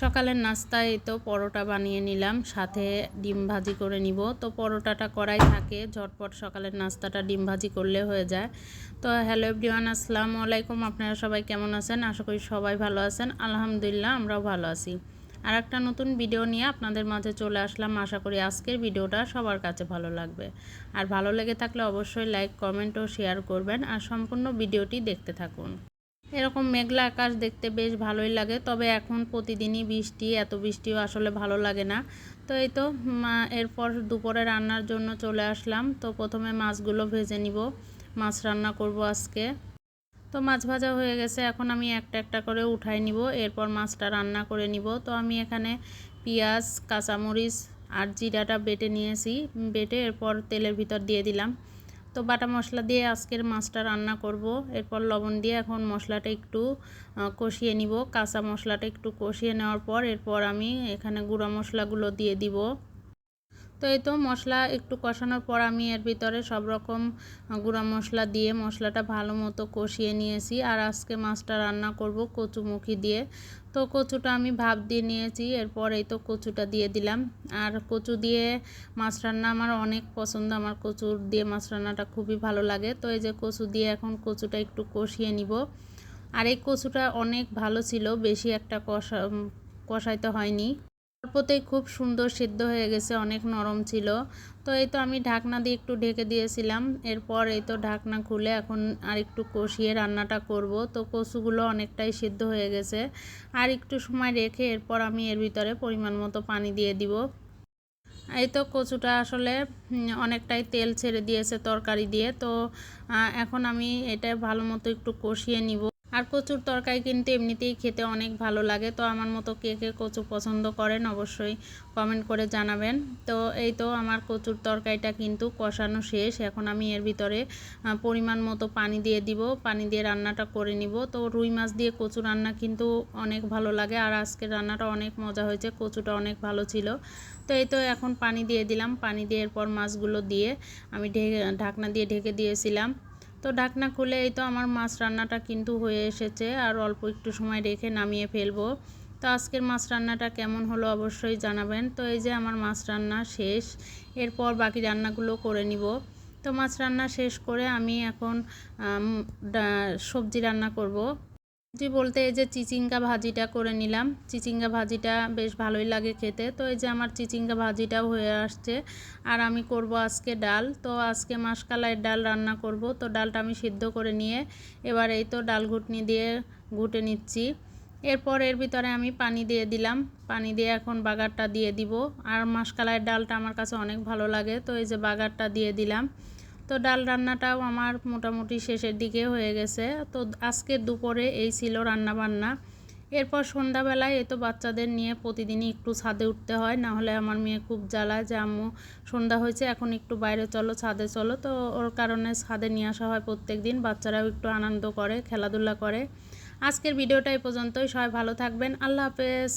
সকালের নাস্তায় তো পরোটা বানিয়ে নিলাম, সাথে ডিম ভাজি করে নিব। তো পরোটাটা করাই থাকে, ঝটপট সকালের নাস্তাটা ডিম ভাজি করলে হয়ে যায়। তো হ্যালো এভরিওয়ান, আসসালামু আলাইকুম, আপনারা সবাই কেমন আছেন? আশা করি সবাই ভালো আছেন। আলহামদুলিল্লাহ, আমরাও ভালো আছি। আর একটা নতুন ভিডিও নিয়ে আপনাদের মাঝে চলে আসলাম। আশা করি আজকের ভিডিওটা সবার কাছে ভালো লাগবে। আর ভালো লেগে থাকলে অবশ্যই লাইক, কমেন্ট ও শেয়ার করবেন। আর সম্পূর্ণ ভিডিওটি দেখতে থাকুন। এরকম মেঘলা আকাশ দেখতে বেশ ভালোই লাগে, তবে এখন প্রতিদিনই বৃষ্টি, এত বৃষ্টিও আসলে ভালো লাগে না। তো এই তো এরপর দুপুরে রান্নার জন্য চলে আসলাম। তো প্রথমে মাছগুলো ভেজে নিব, মাছ রান্না করব আজকে। তো মাছ ভাজা হয়ে গেছে, এখন আমি একটা একটা করে উঠাই নিব, এরপর মাছটা রান্না করে নিব। তো আমি এখানে পেঁয়াজ, কাঁচামরিচ আর জিরাটা বেটে নিয়েছি, বেটে এরপর তেলের ভিতর দিয়ে দিলাম। তো বাটা মশলা দিয়ে আজকের মাছটা রান্না করব। এরপর লবণ দিয়ে এখন মশলাটা একটু কষিয়ে নিব। কাঁচা মশলাটা একটু কষিয়ে নেওয়ার পর এরপর আমি এখানে গুঁড়া মশলাগুলো দিয়ে দিব। তো এই তো মশলা একটু কষানোর পর আমি এর ভিতরে সব রকম গুঁড়া মশলা দিয়ে মশলাটা ভালো মতো কষিয়ে নিয়েছি। আর আজকে মাছটা রান্না করব কচুমুখি দিয়ে। তো কচুটা আমি ভাপ দিয়ে নিয়েছি, এরপর এই তো কচুটা দিয়ে দিলাম। আর কচু দিয়ে মাছ রান্না আমার অনেক পছন্দ, আমার কচুর দিয়ে মাছ রান্নাটা খুবই ভালো লাগে। তো এই যে কচু দিয়ে এখন কচুটা একটু কষিয়ে নিব। আর এই কচুটা অনেক ভালো ছিল, বেশি একটা কষা কষাইতে হয়নি। অল্পতেই খুব সুন্দর সিদ্ধ হয়ে গেছে, অনেক নরম ছিল। তো এই তো আমি ঢাকনা দিয়ে একটু ঢেকে দিয়েছিলাম। এরপর এই তো ঢাকনা খুলে এখন আর একটু কষিয়ে রান্নাটা করব। তো কচুগুলো অনেকটাই সিদ্ধ হয়ে গেছে। আর একটু সময় রেখে এরপর আমি এর ভিতরে পরিমাণ মতো পানি দিয়ে দিব। এই তো কচুটা আসলে অনেকটাই তেল ছেড়ে দিয়েছে তরকারি দিয়ে। তো এখন আমি এটা ভালো মতো একটু কষিয়ে নিব। আর কচুর তরকারি কিন্তু এমনিতেই খেতে অনেক ভালো লাগে। তো আমার মতো কে কে কচু পছন্দ করেন অবশ্যই কমেন্ট করে জানাবেন। তো এই তো আমার কচুর তরকারিটা কিন্তু কষানো শেষ। এখন আমি এর ভিতরে পরিমাণ মতো পানি দিয়ে দিব। পানি দিয়ে রান্নাটা করে নিব। তো রুই মাছ দিয়ে কচু রান্না কিন্তু অনেক ভালো লাগে। আর আজকের রান্নাটা অনেক মজা হয়েছে। কচুটা অনেক ভালো ছিল। তো এই তো এখন পানি দিয়ে দিলাম। পানি দিয়ে এরপর মাছগুলো দিয়ে আমি ঢেকে, ঢাকনা দিয়ে ঢেকে দিয়েছিলাম। তো ঢাকনা খুলে এই তো আমার মাছ রান্নাটা কিন্তু হয়ে এসেছে আর অল্প একটু সময় রেখে নামিয়ে ফেলব। তো আজকের মাছ রান্নাটা কেমন হলো অবশ্যই জানাবেন। তো এই যে আমার মাছ রান্না শেষ, এরপর বাকি রান্নাগুলো করে নিব। তো মাছ রান্না শেষ করে আমি এখন সবজি রান্না করব। সবজি বলতে এই যে চিচিঙ্গা ভাজিটা করে নিলাম। চিচিঙ্গা ভাজিটা বেশ ভালোই লাগে খেতে। তো এই যে আমার চিচিঙ্গা ভাজিটাও হয়ে আসছে। আর আমি করব আজকে ডাল। তো আজকে মাসকালাইয়ের ডাল রান্না করব। তো ডালটা আমি সিদ্ধ করে নিয়ে এবার এই তো ডাল ঘুটনি দিয়ে ঘুটে নিচ্ছি। এরপর এর ভিতরে আমি পানি দিয়ে দিলাম। পানি দিয়ে এখন বাগারটা দিয়ে দিব। আর মাসকালাইয়ের ডালটা আমার কাছে অনেক ভালো লাগে। তো এই যে বাগারটা দিয়ে দিলাম। তো ডাল রান্নাটাও আমার মোটামুটি শেষের দিকে হয়ে গেছে। তো আজকে দুপুরে এই ছিল রান্না বান্না এরপর সন্ধ্যাবেলায় এ তো বাচ্চাদের নিয়ে প্রতিদিনই একটু ছাদে উঠতে হয়, না হলে আমার মেয়ে খুব জ্বালায় যে, আম্মু, সন্ধ্যা হয়েছে, এখন একটু বাইরে চলো, ছাদে চলো। তো ওর কারণে ছাদে নিয়ে আসা হয় প্রত্যেক দিন, বাচ্চারাও একটু আনন্দ করে, খেলাধুলা করে। আজকের ভিডিওটা এই পর্যন্তই, সবাই ভালো থাকবেন, আল্লাহ হাফেজ।